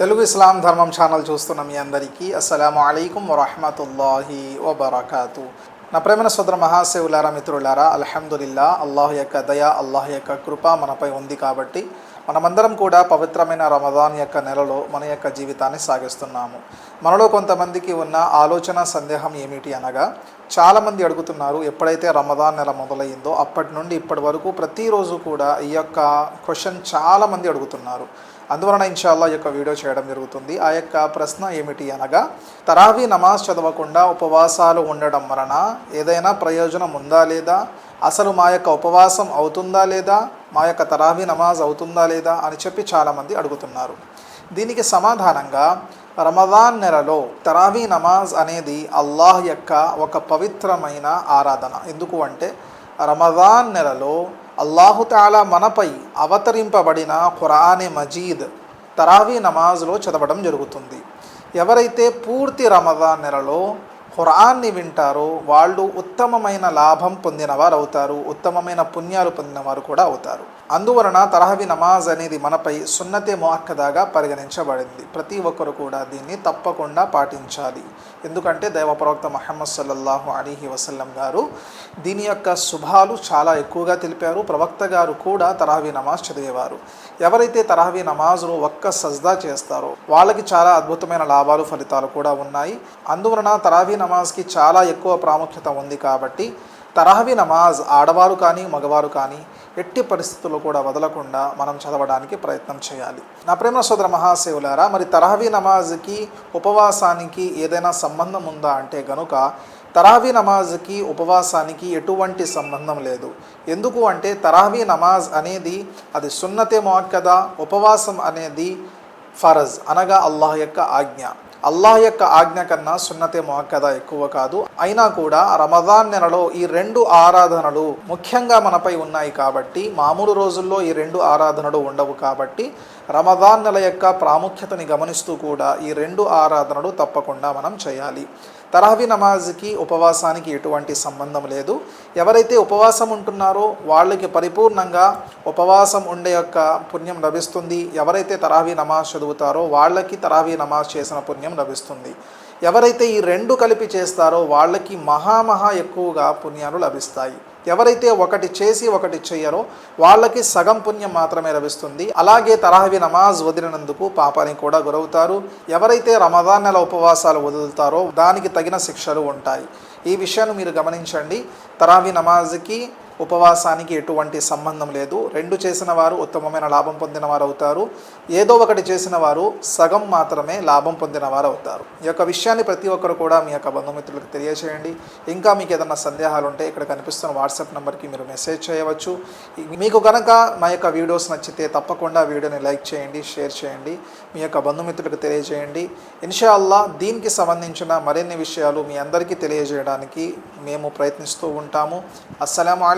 తెలుగు ఇస్లాం ధర్మం ఛానల్ చూస్తున్న మీ అందరికీ అస్సలాము అలైకుం వరహమతుల్లాహి వబర్కాతు. నా ప్రేమన సోదర మహాశివులారా మిత్రులారా అల్హమ్దులిల్లా అల్లాహ్ యొక్క దయ అల్లాహ్ యొక్క కృప మనపై ఉంది కాబట్టి మనమందరం కూడా పవిత్రమైన రమదాన్ యొక్క నెలలో మన యొక్క జీవితాన్ని సాగిస్తున్నాము. మనలో కొంతమందికి ఉన్న ఆలోచన సందేహం ఏమిటి అనగా చాలామంది అడుగుతున్నారు ఎప్పుడైతే రమదాన్ నెల మొదలైందో అప్పటి నుండి ఇప్పటి వరకు ప్రతిరోజు కూడా ఈ యొక్క క్వశ్చన్ చాలామంది అడుగుతున్నారు. అందువలన ఇన్షాల్లా ఈ యొక్క వీడియో చేయడం జరుగుతుంది. ఆ యొక్క ప్రశ్న ఏమిటి అనగా తరావీ నమాజ్ చదవకుండా ఉపవాసాలు ఉండడం వలన ఏదైనా ప్రయోజనం ఉందా లేదా? అసలు మా యొక్క ఉపవాసం అవుతుందా లేదా? మా యొక్క తరావీ నమాజ్ అవుతుందా లేదా? అని చెప్పి చాలామంది అడుగుతున్నారు. దీనికి సమాధానంగా రమదాన్ నెలలో తరావీ నమాజ్ అనేది అల్లాహ్ యొక్క ఒక పవిత్రమైన ఆరాధన. ఎందుకు అంటే రమదాన్ నెలలో అల్లాహుతాలా మనపై అవతరింపబడిన ఖురానే మజీద్ తరావీ నమాజ్లో చదవడం జరుగుతుంది. ఎవరైతే పూర్తి రమదాన్ నెలలో ఖురాన్ని వింటారో వాళ్ళు ఉత్తమమైన లాభం పొందినవారు అవుతారు ఉత్తమమైన పుణ్యాలు పొందినవారు కూడా అవుతారు. అందువలన తరహవి నమాజ్ అనేది మనపై సున్నతే మొహక్కదాగా పరిగణించబడింది. ప్రతి ఒక్కరు కూడా దీన్ని తప్పకుండా పాటించాలి. ఎందుకంటే దైవ ప్రవక్త మహమ్మద్ సల్లల్లాహు అలీహి వసల్లం గారు దీని యొక్క శుభాలు చాలా ఎక్కువగా తెలిపారు. ప్రవక్త గారు కూడా తరావీ నమాజ్ చదివేవారు. ఎవరైతే తరావీ నమాజ్ను ఒక్క సజ్దా చేస్తారో వాళ్ళకి చాలా అద్భుతమైన లాభాలు ఫలితాలు కూడా ఉన్నాయి. అందువలన తరావీ నమాజ్కి చాలా ఎక్కువ ప్రాముఖ్యత ఉంది కాబట్టి తరహవి నమాజ్ ఆడవారు కానీ మగవారు కానీ ఎట్టి పరిస్థితుల్లో కూడా వదలకుండా మనం చదవడానికి ప్రయత్నం చేయాలి. నా ప్రేమ సోదర మహాశివులారా మరి తరహవి నమాజ్కి ఉపవాసానికి ఏదైనా సంబంధం ఉందా అంటే గనుక తరావీ నమాజ్కి ఉపవాసానికి ఎటువంటి సంబంధం లేదు. ఎందుకు అంటే తరావీ నమాజ్ అనేది అది సున్నతే మొక్కదా ఉపవాసం అనేది ఫరజ్ అనగా అల్లాహ్ యొక్క ఆజ్ఞ. అల్లాహ్ యొక్క ఆజ్ఞ కన్నా సున్నతే మొహక్కద ఎక్కువ కాదు. అయినా కూడా రమదాన్ నెలలో ఈ రెండు ఆరాధనలు ముఖ్యంగా మనపై ఉన్నాయి కాబట్టి మామూలు రోజుల్లో ఈ రెండు ఆరాధనలు ఉండవు కాబట్టి రమదాన్ నెల యొక్క ప్రాముఖ్యతని గమనిస్తూ కూడా ఈ రెండు ఆరాధనలు తప్పకుండా మనం చేయాలి. తరహవి నమాజ్కి ఉపవాసానికి ఎటువంటి సంబంధం లేదు. ఎవరైతే ఉపవాసం ఉంటున్నారో వాళ్ళకి పరిపూర్ణంగా ఉపవాసం ఉండే యొక్క పుణ్యం లభిస్తుంది. ఎవరైతే తరావీ నమాజ్ చదువుతారో వాళ్ళకి తరావీ నమాజ్ చేసిన పుణ్యం లభిస్తుంది. ఎవరైతే ఈ రెండు కలిపి చేస్తారో వాళ్ళకి మహామహా ఎక్కువగా పుణ్యాలు లభిస్తాయి. ఎవరైతే ఒకటి చేసి ఒకటి చేయరో వాళ్ళకి సగం పుణ్యం మాత్రమే లభిస్తుంది. అలాగే తరహవి నమాజ్ వదిలినందుకు పాపానికి కూడా గురవుతారు. ఎవరైతే రమదాన్ నెల ఉపవాసాలు వదులుతారో దానికి తగిన శిక్షలు ఉంటాయి. ఈ విషయాన్ని మీరు గమనించండి. తరావి నమాజ్కి ఉపవాసానికి ఎటువంటి సంబంధం లేదు. రెండు చేసిన వారు ఉత్తమమైన లాభం పొందిన వారు అవుతారు ఏదో ఒకటి చేసిన వారు సగం మాత్రమే లాభం పొందిన వారు అవుతారు ఈ యొక్క విషయాన్ని ప్రతి ఒక్కరు కూడా మీ యొక్క బంధుమిత్రులకు తెలియజేయండి ఇంకా మీకు ఏదైనా సందేహాలు ఉంటే ఇక్కడ కనిపిస్తున్న వాట్సాప్ నెంబర్కి మీరు మెసేజ్ చేయవచ్చు. మీకు కనుక మా యొక్క వీడియోస్ నచ్చితే తప్పకుండా వీడియోని లైక్ చేయండి షేర్ చేయండి. మీ యొక్క బంధుమిత్రులకు తెలియజేయండి. ఇన్షా అల్లా దీనికి సంబంధించిన మరిన్ని విషయాలు మీ అందరికీ తెలియజేయడానికి మేము ప్రయత్నిస్తూ ఉంటాము. అస్సలం